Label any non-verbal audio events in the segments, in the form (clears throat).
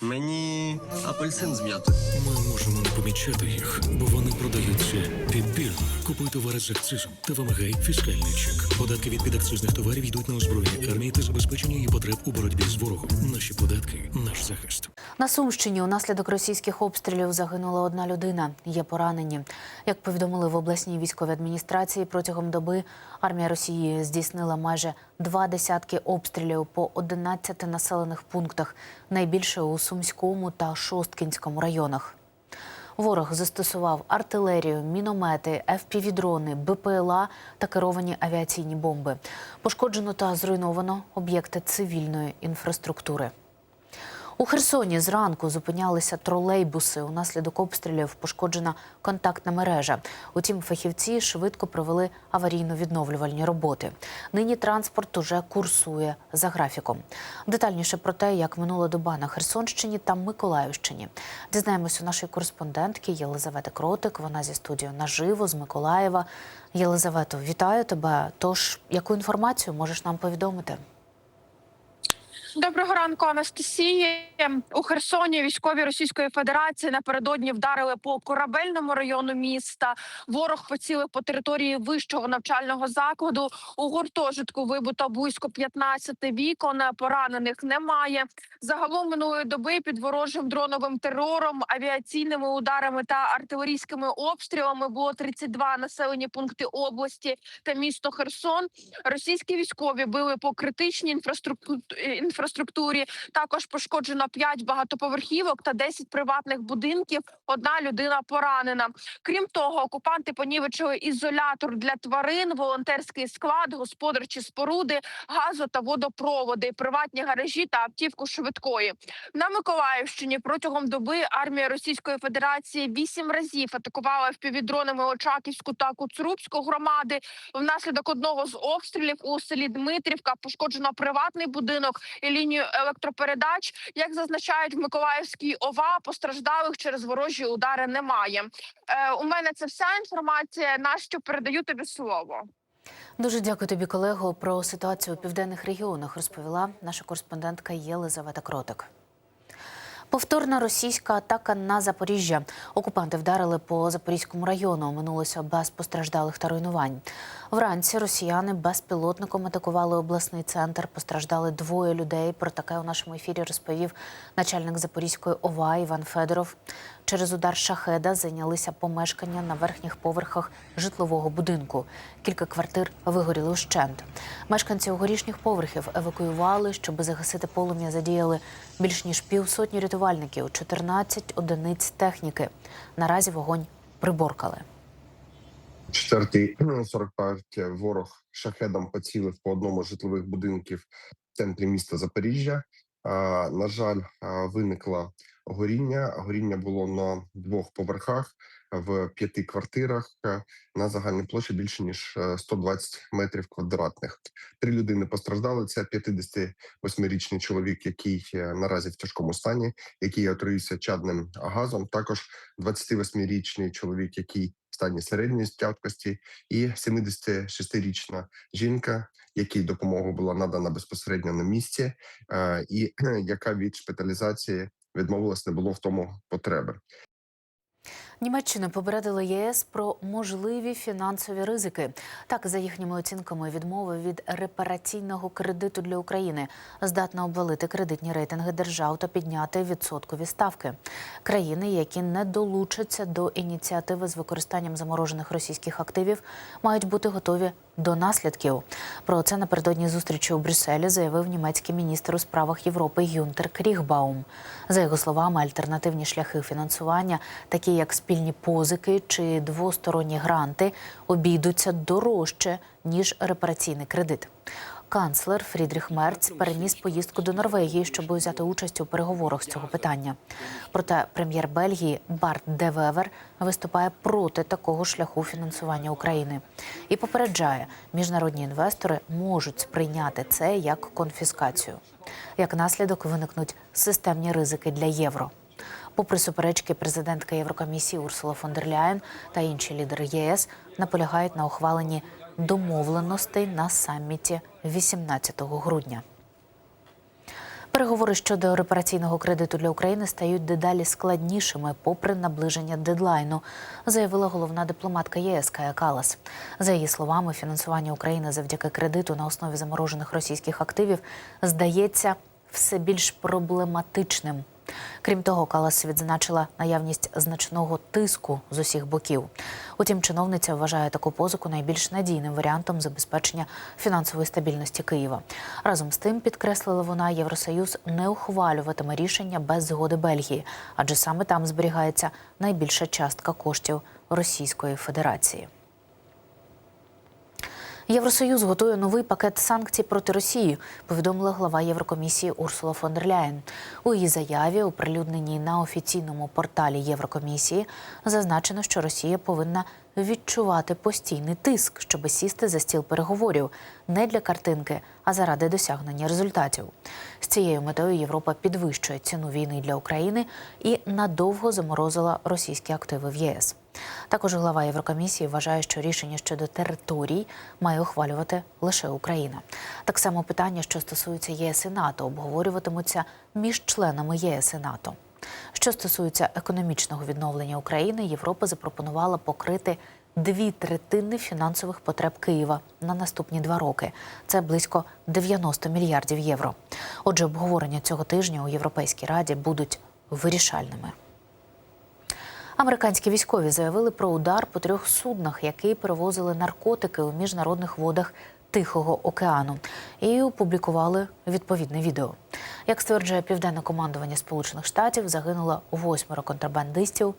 Мені апельсин з м'ятою. Ми можемо не помічати їх, бо вони продаються підбірно. Купуй товари з акцизом та вимагай фіскальний чек. Податки від підакцизних товарів йдуть на озброєння армії та забезпечення її потреб у боротьбі з ворогом. Наші податки наш захист. На Сумщині унаслідок російських обстрілів загинула одна людина. Є поранені. Як повідомили в обласній військовій адміністрації, протягом доби армія Росії здійснила майже два десятки обстрілів по 11 населених пунктах, найбільше у Сумському та Шосткінському районах. Ворог застосував артилерію, міномети, ФПВ-дрони, БПЛА та керовані авіаційні бомби. Пошкоджено та зруйновано об'єкти цивільної інфраструктури. У Херсоні зранку зупинялися тролейбуси. Унаслідок обстрілів пошкоджена контактна мережа. Утім, фахівці швидко провели аварійно-відновлювальні роботи. Нині транспорт уже курсує за графіком. Детальніше про те, як минула доба на Херсонщині та Миколаївщині. Дізнаємось у нашої кореспондентки Єлизавети Кротик. Вона зі студією наживо з Миколаєва. Єлизавето, вітаю тебе. Тож, яку інформацію можеш нам повідомити? Доброго ранку, Анастасія. У Херсоні військові Російської Федерації напередодні вдарили по корабельному району міста. Ворог поцілив по території вищого навчального закладу. У гуртожитку вибито близько 15 вікон. Поранених немає. Загалом минулої доби під ворожим дроновим терором, авіаційними ударами та артилерійськими обстрілами було 32 населені пункти області та місто Херсон. Російські військові били по критичній інфраструктурі інфраструктурі. Також пошкоджено 5 багатоповерхівок та 10 приватних будинків. Одна людина поранена. Крім того, окупанти понівечили ізолятор для тварин, волонтерський склад, господарчі споруди, газо та водопроводи, приватні гаражі та автівку швидкої. На Миколаївщині протягом доби армія Російської Федерації вісім разів атакувала впівдронами Очаківську та Куцрубську громади. Внаслідок одного з обстрілів у селі Дмитрівка пошкоджено приватний будинок і лінію електропередач. Як зазначають в Миколаївській ОВА, постраждалих через ворожі удари немає. Е, у мене це вся інформація. Настю передаю тобі слово. Дуже дякую тобі, колего. Про ситуацію у південних регіонах розповіла наша кореспондентка Єлизавета Кротик. Повторна російська атака на Запоріжжя. Окупанти вдарили по Запорізькому району. Минулося без постраждалих та руйнувань. Вранці росіяни безпілотником атакували обласний центр. Постраждали двоє людей. Про таке у нашому ефірі розповів начальник Запорізької ОВА Іван Федоров. Через удар шахеда зайнялися помешкання на верхніх поверхах житлового будинку. Кілька квартир вигоріли ущент. Мешканців горішніх поверхів евакуювали, щоб загасити полум'я. Задіяли більш ніж півсотні рятувальників, 14 одиниць техніки. Наразі вогонь приборкали. Четвертий (clears throat) 45 ворог шахедом поцілив по одному з житлових будинків в центрі міста Запоріжжя. На жаль, а, виникло горіння. Горіння було на двох поверхах в п'яти квартирах е, на загальній площі більше ніж е, 120 метрів квадратних. Три людини постраждали. Це 58-річний чоловік, який е, наразі в тяжкому стані, який отруївся чадним газом. Також 28-річний чоловік, який стані середньої тяжкості, і 76-річна жінка, якій допомога була надана безпосередньо на місці, е, і (clears throat) яка від шпиталізації відмовилась, не було в тому потреби. Німеччина попередила ЄС про можливі фінансові ризики. Так, за їхніми оцінками, відмови від репараційного кредиту для України здатна обвалити кредитні рейтинги держав та підняти відсоткові ставки. Країни, які не долучаться до ініціативи з використанням заморожених російських активів, мають бути готові до наслідків. Про це напередодні зустрічі у Брюсселі заявив німецький міністр у справах Європи Юнтер Крігбаум. За його словами, альтернативні шляхи фінансування, такі як спільні позики чи двосторонні гранти, обійдуться дорожче ніж репараційний кредит. Канцлер Фрідріх Мерц переніс поїздку до Норвегії, щоб взяти участь у переговорах з цього питання. Проте прем'єр Бельгії Барт де Вевер виступає проти такого шляху фінансування України і попереджає, міжнародні інвестори можуть сприйняти це як конфіскацію. Як наслідок виникнуть системні ризики для євро. Попри суперечки, президентка Єврокомісії Урсула фон дер Ляєн та інші лідери ЄС наполягають на ухваленні домовленостей на саміті 18 грудня. Переговори щодо репараційного кредиту для України стають дедалі складнішими, попри наближення дедлайну, заявила головна дипломатка ЄС Кая Калас. За її словами, фінансування України завдяки кредиту на основі заморожених російських активів здається все більш проблематичним. Крім того, Калас відзначила наявність значного тиску з усіх боків. Утім, чиновниця вважає таку позику найбільш надійним варіантом забезпечення фінансової стабільності Києва. Разом з тим, підкреслила вона, Євросоюз не ухвалюватиме рішення без згоди Бельгії, адже саме там зберігається найбільша частка коштів Російської Федерації. Євросоюз готує новий пакет санкцій проти Росії, повідомила глава Єврокомісії Урсула фон дер Ляєн. У її заяві, оприлюдненій на офіційному порталі Єврокомісії, зазначено, що Росія повинна відчувати постійний тиск, щоб сісти за стіл переговорів не для картинки, а заради досягнення результатів. З цією метою Європа підвищує ціну війни для України і надовго заморозила російські активи в ЄС. Також глава Єврокомісії вважає, що рішення щодо територій має ухвалювати лише Україна. Так само питання, що стосуються ЄС і НАТО, обговорюватимуться між членами ЄС і НАТО. Що стосується економічного відновлення України, Європа запропонувала покрити дві третини фінансових потреб Києва на наступні два роки. Це близько 90 мільярдів євро. Отже, обговорення цього тижня у Європейській раді будуть вирішальними. Американські військові заявили про удар по трьох суднах, які перевозили наркотики у міжнародних водах Тихого океану, і опублікували відповідне відео. Як стверджує південне командування Сполучених Штатів, загинуло восьмеро контрабандистів.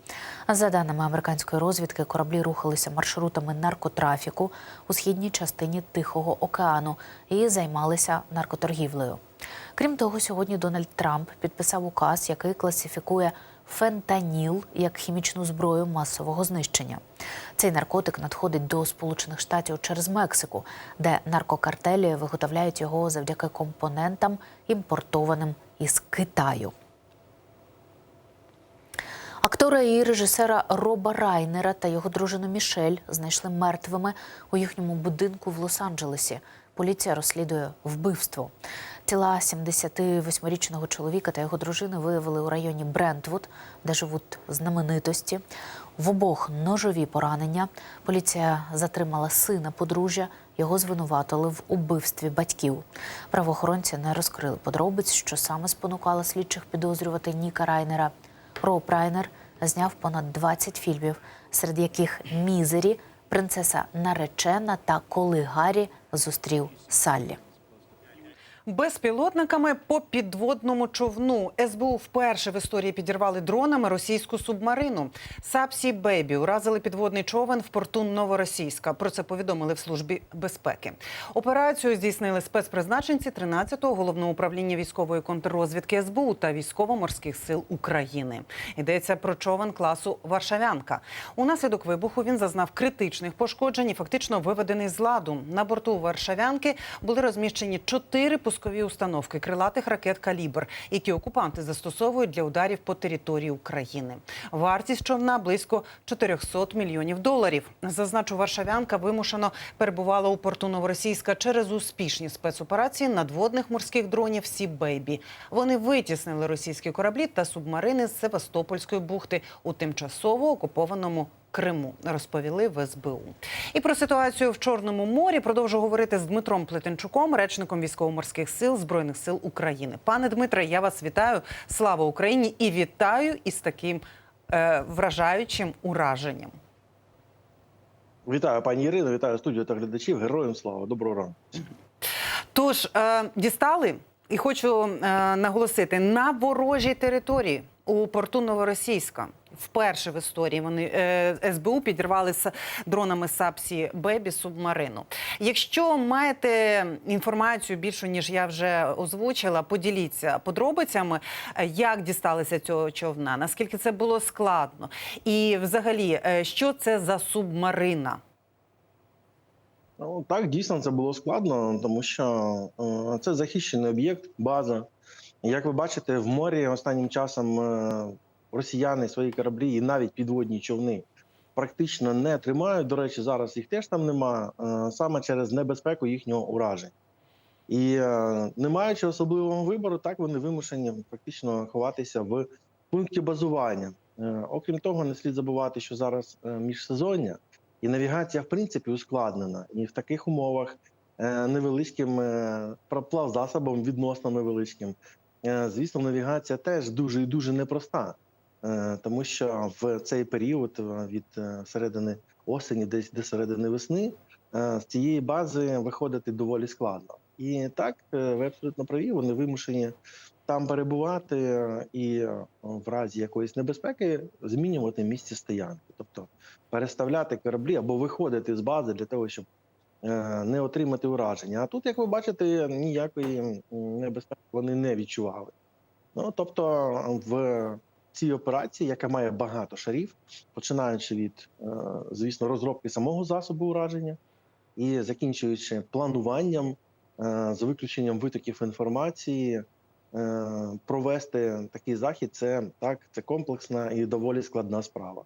За даними американської розвідки, кораблі рухалися маршрутами наркотрафіку у східній частині Тихого океану і займалися наркоторгівлею. Крім того, сьогодні Дональд Трамп підписав указ, який класифікує фентаніл як хімічну зброю масового знищення. Цей наркотик надходить до Сполучених Штатів через Мексику, де наркокартелі виготовляють його завдяки компонентам, імпортованим із Китаю. Актора і режисера Роба Райнера та його дружину Мішель знайшли мертвими у їхньому будинку в Лос-Анджелесі. Поліція розслідує вбивство. Тіла 78-річного чоловіка та його дружини виявили у районі Брентвуд, де живуть знаменитості. В обох ножові поранення. Поліція затримала сина подружжя. Його звинуватили в убивстві батьків. Правоохоронці не розкрили подробиць, що саме спонукало слідчих підозрювати Ніка Райнера. Роб Райнер зняв понад 20 фільмів, серед яких Мізері, принцеса наречена та коли Гаррі зустрів Саллі. Безпілотниками по підводному човну СБУ вперше в історії підірвали дронами російську субмарину. Сапсі Бейбі уразили підводний човен в порту Новоросійська. Про це повідомили в службі безпеки. Операцію здійснили спецпризначенці 13-го головного управління військової контррозвідки СБУ та військово-морських сил України. Йдеться про човен класу Варшавянка. Унаслідок вибуху він зазнав критичних пошкоджень і фактично виведений з ладу. На борту Варшавянки були розміщені чотири пускові установки крилатих ракет Калібр, які окупанти застосовують для ударів по території України. Вартість човна близько 400 мільйонів доларів. Зазначу, Варшавянка вимушено перебувала у порту Новоросійська через успішні спецоперації надводних морських дронів Сі Бейбі. Вони витіснили російські кораблі та субмарини з Севастопольської бухти у тимчасово окупованому Криму, розповіли в СБУ. І про ситуацію в Чорному морі продовжу говорити з Дмитром Плетенчуком, речником військово-морських сил Збройних сил України. Пане Дмитре, я вас вітаю. Слава Україні! І вітаю із таким е, вражаючим ураженням. Вітаю, пані Ірино, вітаю студію та глядачів. Героям слава, доброго ранку. Тож е, дістали і хочу е, наголосити на ворожій території у порту Новоросійська. Вперше в історії вони е, СБУ підірвали з дронами Сапсі Бебі субмарину. Якщо маєте інформацію більшу ніж я вже озвучила, поділіться подробицями, е, як дісталися цього човна, наскільки це було складно, і взагалі, е, що це за субмарина? Ну так дійсно це було складно, тому що е, це захищений об'єкт, база. Як ви бачите, в морі останнім часом е, росіяни свої кораблі і навіть підводні човни практично не тримають. До речі, зараз їх теж там немає, е, саме через небезпеку їхнього ураження. І не маючи особливого вибору, так вони вимушені фактично ховатися в пункті базування. Окрім того, не слід забувати, що зараз міжсезоння і навігація, в принципі, ускладнена. І в таких умовах е, невеличким е, плавзасобом, відносно невеличким, е, звісно, навігація теж дуже і дуже непроста. Тому що в цей період від середини осені, десь до середини весни, з цієї бази виходити доволі складно. І так, ви абсолютно праві, вони вимушені там перебувати і в разі якоїсь небезпеки змінювати місце стоянки, тобто переставляти кораблі або виходити з бази для того, щоб е, не отримати ураження. А тут, як ви бачите, ніякої небезпеки вони не відчували. Ну тобто, в цій операції, яка має багато шарів, починаючи від, е, звісно, розробки самого засобу ураження і закінчуючи плануванням, е, за виключенням витоків інформації, провести такий захід, це так, це комплексна і доволі складна справа.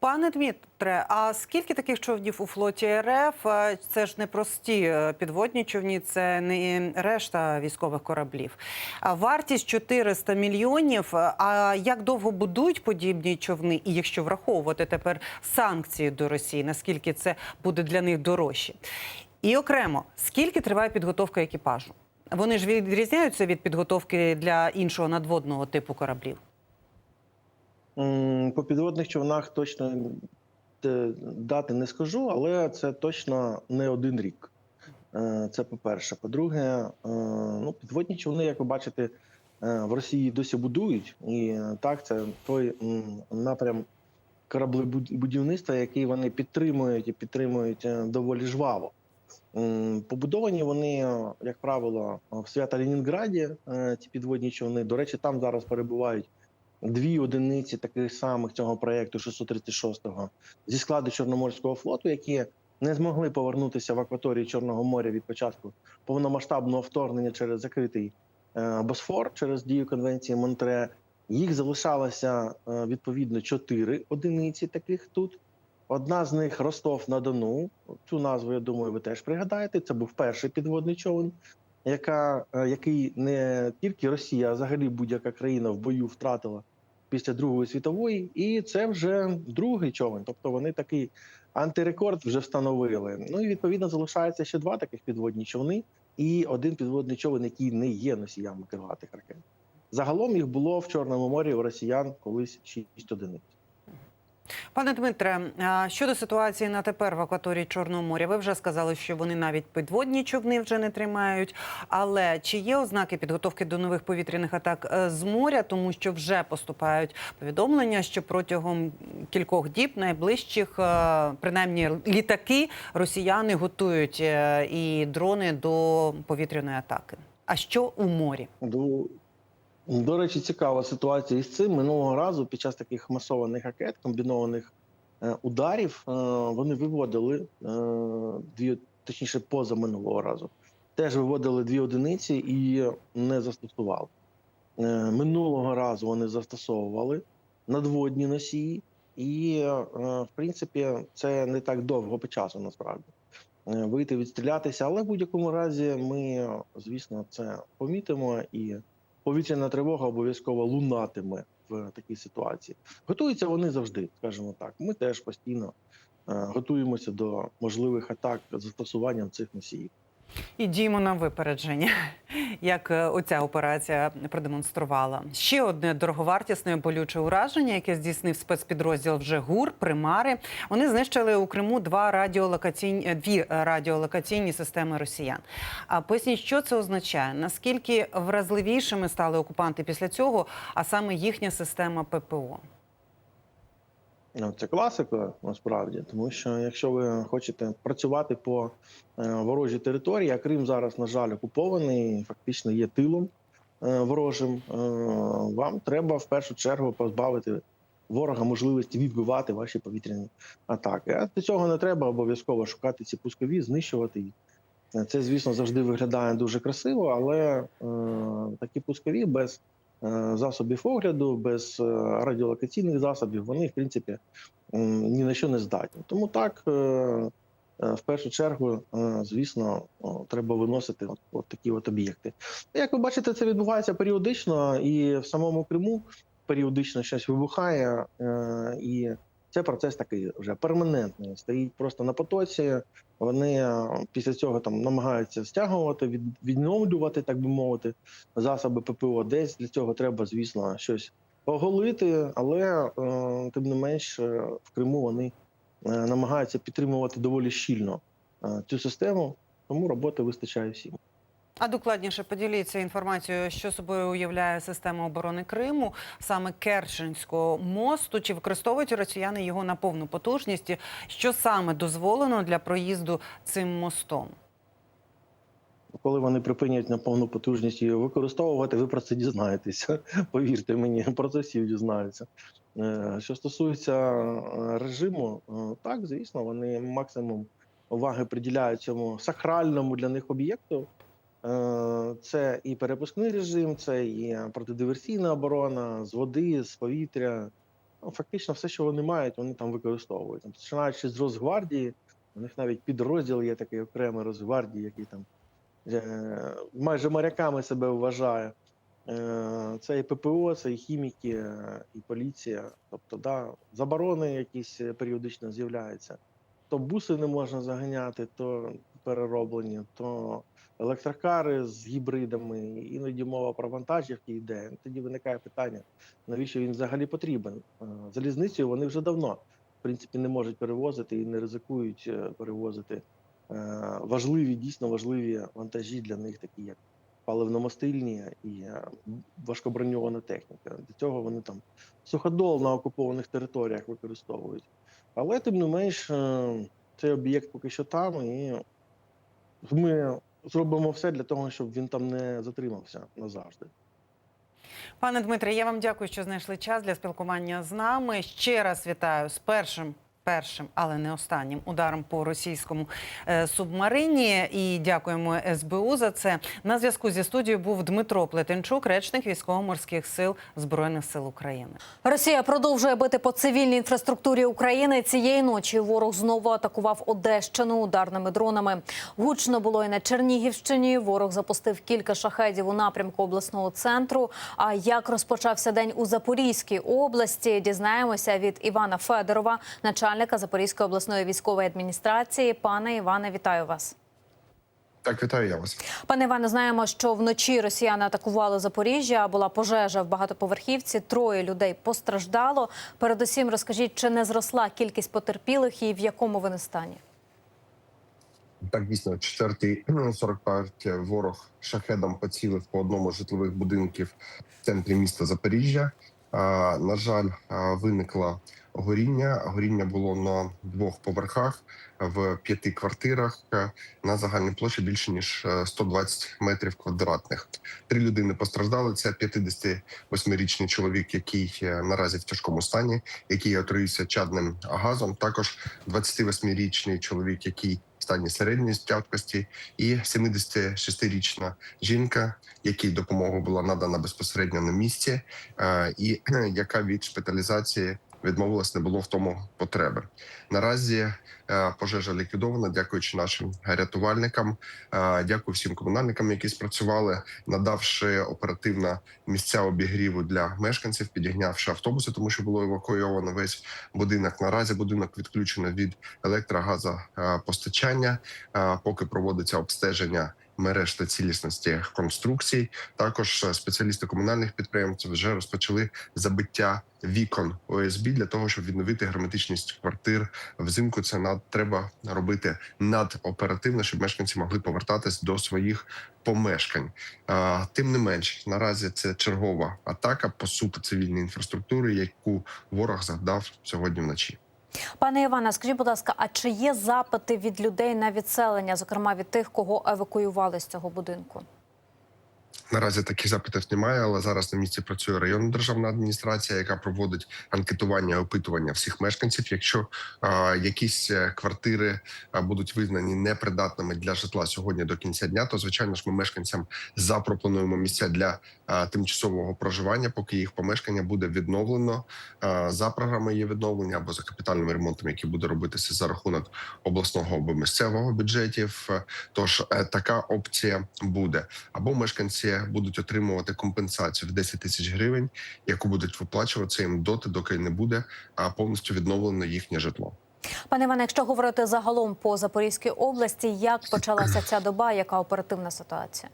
Пане Дмитре, а скільки таких човнів у флоті РФ? Е, Це ж не прості е, підводні човні, це не решта військових кораблів. Вартість 400 мільйонів. Е, А як довго будують подібні човни? І якщо враховувати тепер санкції до Росії, наскільки це буде для них дорожче? І окремо, скільки триває підготовка екіпажу? Вони ж відрізняються від підготовки для іншого надводного типу кораблів. По підводних човнах точно е, дати не скажу, але це точно не один рік. Е, Це по-перше. По-друге, е, ну, підводні човни, як ви бачите, в Росії досі будують. І так, це той напрям кораблебудівництва, який вони підтримують і підтримують доволі жваво. Побудовані вони, е, як правило, в Свято-Ленінграді, е, ці підводні човни. До речі, там зараз перебувають дві одиниці таких самих цього проєкту 636-го зі складу Чорноморського флоту, які не змогли повернутися в акваторію Чорного моря від початку повномасштабного вторгнення через закритий е, Босфор через дію конвенції Монтре. Їх залишалося е, відповідно чотири одиниці таких тут. Одна з них Ростов на Дону. Цю назву, я думаю, ви теж пригадаєте. Це був перший підводний човен, яка, е, який не тільки Росія, а взагалі будь-яка країна в бою втратила після Другої світової, і це вже другий човен. Тобто вони такий антирекорд вже встановили. Ну і відповідно залишається ще два таких підводні човни, і один підводний човен, який не є носіями крилатих ракет. Загалом їх було в Чорному морі у росіян колись шість одиниць. Пане Дмитре, щодо ситуації на тепер в акваторії Чорного моря, ви вже сказали, що вони навіть підводні човни вже не тримають. Але чи є ознаки підготовки до нових повітряних атак е, з моря, тому що вже поступають повідомлення, що протягом кількох діб найближчих, е, принаймні літаки, росіяни готують е, і дрони до повітряної атаки. А що у морі? До, речі, цікава ситуація із цим. Минулого разу під час таких масованих ракет, комбінованих е, ударів, е, вони виводили е, дві, точніше, поза минулого разу. Теж виводили дві одиниці і не застосували. Минулого разу вони застосовували надводні носії, і, в принципі, це не так довго по часу насправді. Вийти відстрілятися, але в будь-якому разі ми, звісно, це помітимо і повітряна тривога обов'язково лунатиме в такій ситуації. Готуються вони завжди, скажімо так. Ми теж постійно е, готуємося до можливих атак з застосуванням цих носіїв. І діємо на випередження, (laughs) як е, оця операція продемонструвала. Ще одне дороговартісне болюче ураження, яке здійснив спецпідрозділ вже ГУР, примари. Вони знищили у Криму два радіолокаційні е, дві радіолокаційні системи росіян. А поясніть, що це означає? Наскільки вразливішими стали окупанти після цього, а саме їхня система ППО? Ну, Це класика насправді, тому що якщо ви хочете працювати по е, ворожій території, а Крим зараз, на жаль, окупований, фактично є тилом е, ворожим, е, вам треба в першу чергу позбавити ворога можливості відбивати ваші повітряні атаки. А для цього не треба обов'язково шукати ці пускові, знищувати їх. Це, звісно, завжди виглядає дуже красиво, але такі пускові без засобів огляду, без е, радіолокаційних засобів, вони, в принципі, ні на що не здатні. Тому так, е, е, в першу чергу, е, звісно, треба виносити от, от такі от об'єкти. Як ви бачите, це відбувається періодично, і в самому Криму періодично щось вибухає, е, і це процес такий вже перманентний. Стоїть просто на потоці. Вони е, після цього там намагаються стягувати, від, відновлювати, так би мовити, засоби ППО. Десь для цього треба, звісно, щось оголити, але е, тим не менш е, в Криму вони намагаються підтримувати доволі щільно цю систему, тому роботи вистачає всім. А докладніше поділіться інформацією, що собою уявляє система оборони Криму, саме Керченського мосту. Чи використовують росіяни його на повну потужність? Що саме дозволено для проїзду цим мостом? Коли вони припинять на повну потужність її використовувати, ви про це дізнаєтеся. (laughs) Повірте мені, про це всі дізнаються. Е, Що стосується е, режиму, е, так звісно, вони максимум уваги приділяють цьому сакральному для них об'єкту. Е, Це і перепускний режим, це і протидиверсійна оборона з води, з повітря. Ну, фактично, все, що вони мають, вони там використовують. Починаючи з Росгвардії, у них навіть підрозділ є такий окремий Росгвардії, який там е, майже моряками себе вважає. Е, Це і ППО, це і хіміки, е, і поліція. Тобто, да, заборони якісь е, періодично з'являються. То буси не можна заганяти, то перероблені, то електрокари з гібридами, іноді мова про вантажівки йде. Тоді виникає питання, навіщо він взагалі потрібен? Залізницею вони вже давно, в принципі, не можуть перевозити і не ризикують е, перевозити е, важливі, дійсно важливі вантажі для них, такі як паливно-мастильні і е, важкоброньована техніка. Для цього вони там суходол на окупованих територіях використовують. Але тим не менш, цей об'єкт поки що там, і ми зробимо все для того, щоб він там не затримався назавжди. Пане Дмитре, я вам дякую, що знайшли час для спілкування з нами. Ще раз вітаю з першим. Першим, але не останнім ударом по російському е, субмарині. І дякуємо СБУ за це. На зв'язку зі студією був Дмитро Плетенчук, речник військово-морських сил збройних сил України. Росія продовжує бити по цивільній інфраструктурі України. Цієї ночі ворог знову атакував Одещину ударними дронами. Гучно було і на Чернігівщині. Ворог запустив кілька шахедів у напрямку обласного центру. А як розпочався день у Запорізькій області? Дізнаємося від Івана Федорова, начальника Запорізької обласної військової адміністрації. Пане Іване, вітаю вас. Так, вітаю я вас. Пане Іване, знаємо, що вночі росіяни атакували Запоріжжя. Була пожежа в багатоповерхівці. Троє людей постраждало. Передусім, розкажіть, чи не зросла кількість потерпілих і в якому вони стані? Так, дійсно, четвертий 45 ворог шахедом поцілив по одному з житлових будинків в центрі міста Запоріжжя. На жаль, а, виникло горіння. Горіння було на двох поверхах в п'яти квартирах е, на загальній площі більше ніж е, 120 метрів квадратних. Три людини постраждали. Це 58-річний чоловік, який е, наразі в тяжкому стані, який отруївся чадним газом. Також 28-річний чоловік, який в стані середньої тяжкості, і 76-річна жінка, якій допомога була надана безпосередньо на місці, е, і (clears throat) яка від шпиталізації відмовилась, не було в тому потреби. Наразі е, пожежа ліквідована, дякуючи нашим рятувальникам. Е, Дякую всім комунальникам, які спрацювали, надавши оперативно місця обігріву для мешканців, підігнявши автобуси, тому що було евакуйовано весь будинок. Наразі будинок відключено від електрогазопостачання, е, поки проводиться обстеження. Мереж та цілісності конструкцій також е, спеціалісти комунальних підприємств вже розпочали забиття вікон ОСБ для того, щоб відновити герметичність квартир взимку. Це над треба робити надоперативно, щоб мешканці могли повертатись до своїх помешкань. А, тим не менш, наразі це чергова атака по суто цивільній інфраструктури, яку ворог завдав сьогодні вночі. Пане Іване, скажіть, будь ласка, а чи є запити від людей на відселення, зокрема від тих, кого евакуювали з цього будинку? Наразі таких запитів немає, але зараз на місці працює районна державна адміністрація, яка проводить анкетування, опитування всіх мешканців. Якщо а, якісь е, квартири а, будуть визнані непридатними для житла сьогодні до кінця дня, то звичайно ж ми мешканцям запропонуємо місця для а, тимчасового проживання, поки їх помешкання буде відновлено а, за програмою є відновлення або за капітальним ремонтом, який буде робитися за рахунок обласного або місцевого бюджетів. Тож е, така опція буде або мешканці будуть отримувати компенсацію в 10 тисяч гривень, яку будуть виплачуватися їм доти, доки не буде а, повністю відновлено їхнє житло. Пане Іване, якщо говорити загалом по Запорізькій області, як почалася ця доба, яка оперативна ситуація?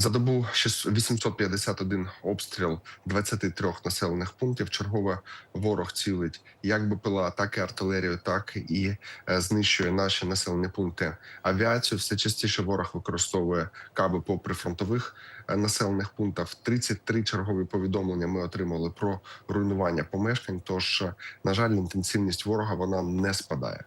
За добу 6- 851 обстріл 23 населених пунктів. Чергове ворог цілить як БПЛА, так і артилерію, так і е, знищує наші населені пункти авіацію. Все частіше ворог використовує каби по прифронтових е, населених пунктах. 33 чергові повідомлення ми отримали про руйнування помешкань. Тож, е, на жаль, інтенсивність ворога вона не спадає.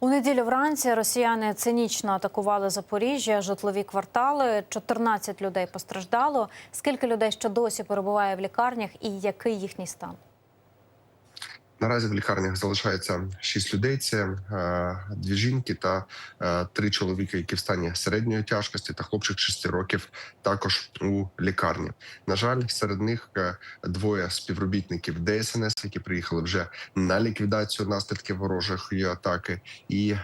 У неділю вранці росіяни цинічно атакували Запоріжжя, житлові квартали. 14 людей постраждало. Скільки людей ще досі перебуває в лікарнях, і який їхній стан? Наразі в лікарнях залишається шість людей. Це е, дві жінки та е, три чоловіки, які в стані середньої тяжкості, та хлопчик 6 років також у лікарні. На жаль, серед них е, двоє співробітників ДСНС, які приїхали вже на ліквідацію наслідків ворожої атаки. І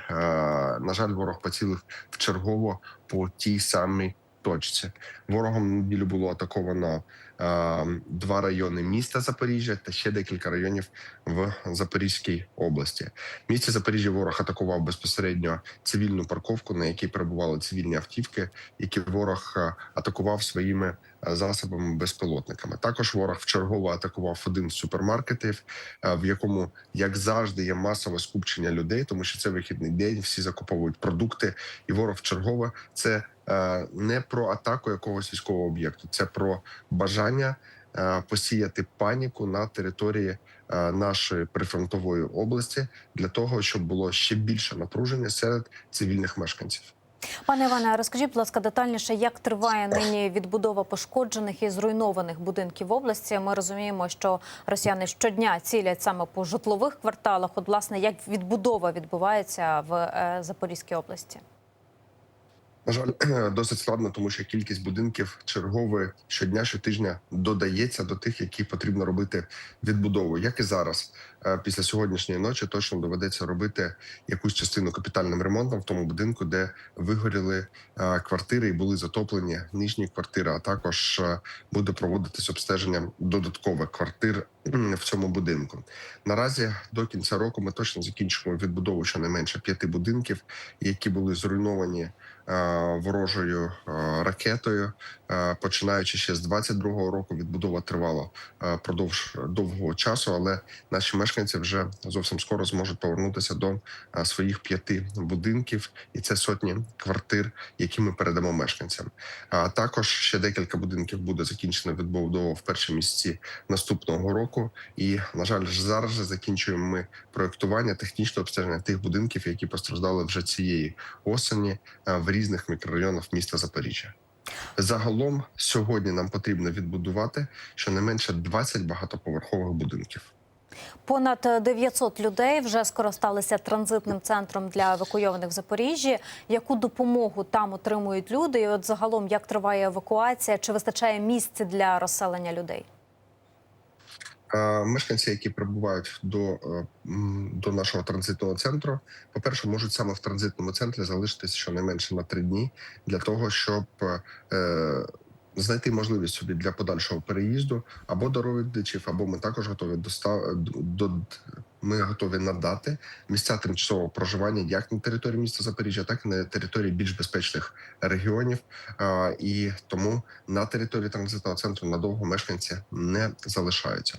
на жаль, ворог поцілив в чергово по тій самій точці. Ворогом неділю було атаковано два райони міста Запоріжжя та ще декілька районів в Запорізькій області. В місті Запоріжжя ворог атакував безпосередньо цивільну парковку, на якій перебували цивільні автівки, які ворог атакував своїми засобами безпілотниками. Також ворог вчергово атакував один з супермаркетів, в якому, як завжди, є масове скупчення людей, тому що це вихідний день. Всі закуповують продукти, і ворог вчергове це не про атаку якогось військового об'єкту, це про бажання е, посіяти паніку на території е, нашої прифронтової області для того, щоб було ще більше напруження серед цивільних мешканців. Пане Іване, розкажіть, будь ласка, детальніше, як триває нині відбудова пошкоджених і зруйнованих будинків в області? Ми розуміємо, що росіяни щодня цілять саме по житлових кварталах. От, власне, як відбудова відбувається в е, Запорізькій області? На жаль, (clears throat) досить складно, тому що кількість будинків чергової щодня, щотижня додається до тих, які потрібно робити відбудову. Як і зараз, Е, після сьогоднішньої ночі точно доведеться робити якусь частину капітальним ремонтом в тому будинку, де вигоріли е, квартири і були затоплені нижні квартири. А також е, буде проводитись обстеження додаткових квартир в цьому будинку. Наразі до кінця року ми точно закінчимо відбудову щонайменше п'яти будинків, які були зруйновані ворожою е, ракетою. Е, Починаючи ще з 22-го року, відбудова тривала е, продовж довгого часу, але наші мешканці вже зовсім скоро зможуть повернутися до е, своїх п'яти будинків, і це сотні квартир, які ми передамо мешканцям. А також ще декілька будинків буде закінчено відбудова в перші місяці наступного року. І на жаль, зараз закінчуємо ми проектування технічне обстеження тих будинків, які постраждали вже цієї осені е, в різних мікрорайонах міста Запоріжжя. Загалом сьогодні нам потрібно відбудувати щонайменше 20 багатоповерхових будинків. Понад 900 людей вже скористалися транзитним центром для евакуйованих в Запоріжжі. Яку допомогу там отримують люди? І от загалом як триває евакуація? Чи вистачає місць для розселення людей? Мешканці, які прибувають до, е, до нашого транзитного центру, по-перше, можуть саме в транзитному центрі залишитися щонайменше на три дні для того, щоб е, знайти можливість собі для подальшого переїзду або до родичів, або ми також готові достав до. Ми готові надати місця тимчасового проживання як на території міста Запоріжжя, так і на території більш безпечних регіонів. І тому на території транзитного центру надовго мешканці не залишаються.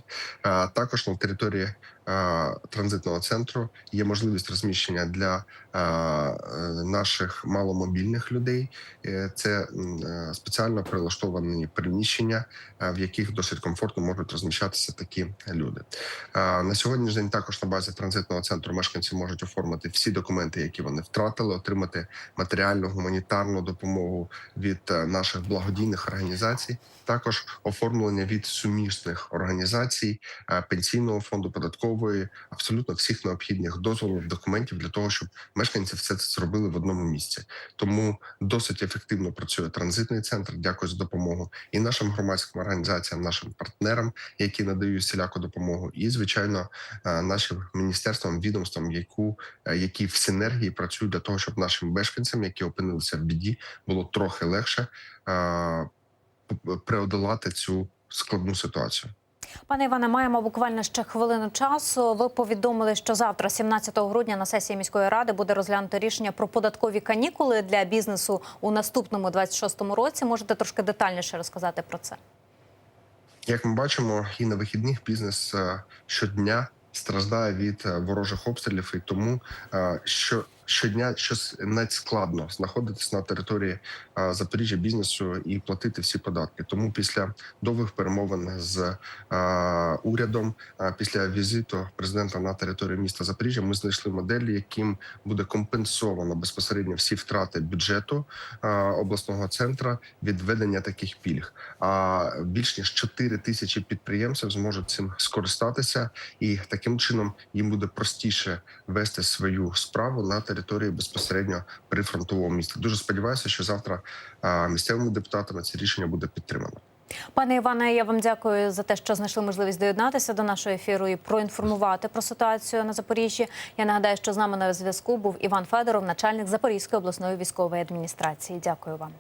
Також на території транзитного центру є можливість розміщення для е, наших маломобільних людей. Е, Це е, спеціально прилаштовані приміщення, в яких досить комфортно можуть розміщатися такі люди. На сьогоднішній день також також на базі транзитного центру мешканці можуть оформити всі документи, які вони втратили, отримати матеріальну гуманітарну допомогу від е, наших благодійних організацій. Також оформлення від сумісних організацій е, пенсійного фонду, податкової, абсолютно всіх необхідних дозволів, документів для того, щоб мешканці все це зробили в одному місці. Тому досить ефективно працює транзитний центр. Дякую за допомогу і нашим громадським організаціям, нашим партнерам, які надають всіляку допомогу, і звичайно е, нашим міністерствам, відомствам, яку е, які в синергії працюють для того, щоб нашим мешканцям, які опинилися в біді, було трохи легше преодолати цю складну ситуацію. Пане Іване, маємо буквально ще хвилину часу. Ви повідомили, що завтра, 17 грудня, на сесії міської ради буде розглянуто рішення про податкові канікули для бізнесу у наступному 26-му році. Можете трошки детальніше розказати про це? Як ми бачимо, і на вихідних бізнес е, щодня страждає від е, ворожих обстрілів, і тому е, що щодня щось надскладно знаходитись на території Запоріжжя бізнесу і платити всі податки. Тому після довгих перемовин з урядом, е, після візиту президента на територію міста Запоріжжя, ми знайшли модель, яким буде компенсовано безпосередньо всі втрати бюджету обласного центра від введення таких пільг. А більш ніж 4 тисячі підприємців зможуть цим скористатися, і таким чином їм буде простіше вести свою справу на території безпосередньо прифронтового міста. Дуже сподіваюся, що завтра а, місцевими депутатами це рішення буде підтримано. Пане Іване, я вам дякую за те, що знайшли можливість доєднатися до нашого ефіру і проінформувати про ситуацію на Запоріжжі. Я нагадаю, що з нами на зв'язку був Іван Федоров, начальник Запорізької обласної військової адміністрації. Дякую вам.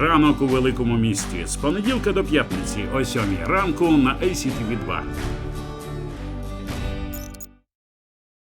Ранок у великому місті з понеділка до п'ятниці о 7 ранку на ACTV 2